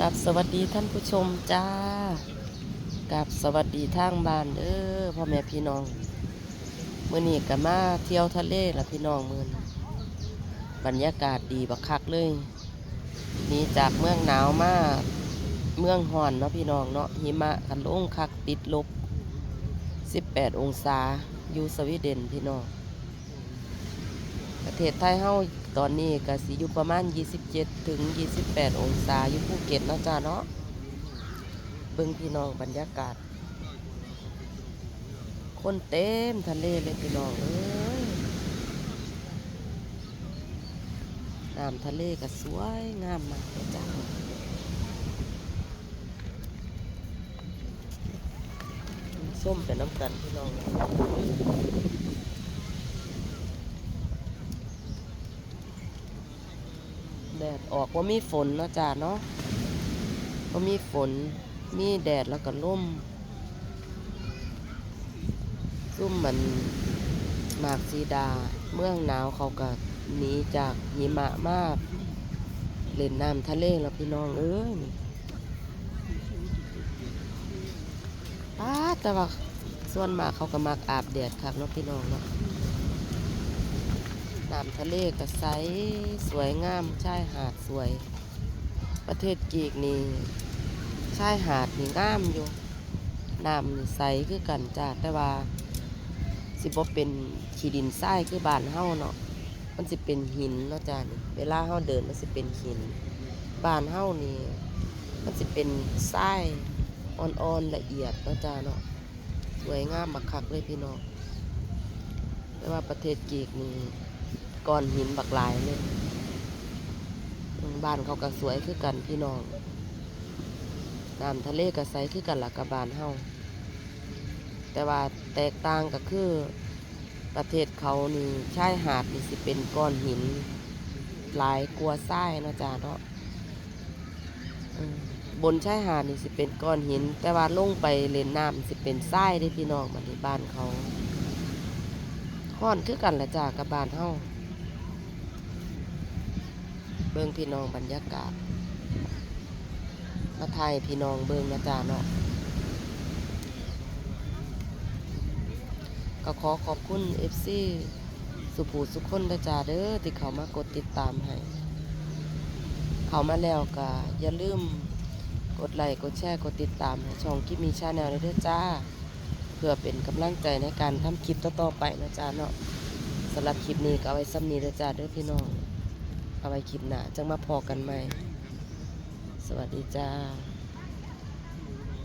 กับสวัสดีท่านผู้ชมจ้ากับสวัสดีทางบ้านเด้อพ่อแม่พี่น้องเมื่อนี้ก็มาเที่ยวทะเลละพี่น้องมือนบรรยากาศดีบักคักเลยนี่จากเมืองหนาวมาเมืองห่อนเนาะพี่น้องเนาะหิมะกันลงคักติดลบ 18 องศาอยู่สวีเดนพี่น้องประเทศไทยเฮา ตอนนี้ก็สิอยู่ประมาณ 27 ถึง 28 องศาอยู่ภูเก็ตเนาะจ้าเนาะเบิ่งพี่น้องบรรยากาศ คนเต็มทะเลเลยพี่น้องเอ้ยน้ำทะเลก็สวยงามมากเลยจ้าส้มเป็นน้ำกันพี่น้อง แดดออกว่ามีฝนเนาะจ้าเนาะว่ามีฝน มีแดดแล้วก็ล่มซุ่มมันหมากซีดา เมืองหนาวเขาก็หนีจากหิมะมาก เล่นน้ำทะเลแล้วพี่น้องเอ้ยป้าแต่ว่าส่วนมากเขาก็มักอาบแดดครับเนาะพี่น้องเนาะ น้ำทะเลก็ใสสวยงามชายหาดสวย ประเทศกีกนี่ชายหาดนี่งามอยู่น้ำนี่ใสคือกันจ้าแต่ว่า สิบ่เป็นขีดินทรายคือบ้านเฮาเนาะมันสิเป็นหินเนาะจ้านี่เวลาเฮาเดินมันสิเป็นหินบ้านเฮานี่มันสิเป็นทรายอ่อนๆละเอียดเนาะจ้าเนาะสวยงามบักคักเลยพี่น้องแต่ว่าประเทศกีกนี่ ก้อนหินบักหลายเลยบ้านเขาก็สวยคือกันพี่น้องน้ำทะเลก็ใสคือกันละกับบ้านเฮาแต่ว่าแตกต่างก็คือประเทศเขานี่ชายหาดนี่สิเป็นก้อนหินหลายกลัวทรายนะจ้าเนาะบนชายหาดนี่สิเป็นก้อนหิน แต่ว่าลงไปเล่นน้ำสิเป็นทรายได้พี่น้องมันที่บ้านเขาห้อนคือกันละจ้ากับบ้านเฮา เบิ่งพี่น้องบรรยากาศ มาไทยพี่น้องเบิ่งนะจ๊ะเนาะก็ขอขอบคุณ FC สุภูสุขคนนะจ๊ะเด้อที่เขามากดติดตามให้ เขามาแล้วก็อย่าลืมกดไลค์กดแชร์กดติดตามให้ช่องคิมีชาแนลเด้อจ้า เพื่อเป็นกำลังใจในการทำคลิปต่อๆไปนะจ๊ะเนาะสำหรับคลิปนี้ก็เอาไว้ซ้ำนี้เด้อจ้าเด้อพี่น้อง เอาไว้คลิปหน้าจังมาพอกันใหม่ สวัสดีจ้า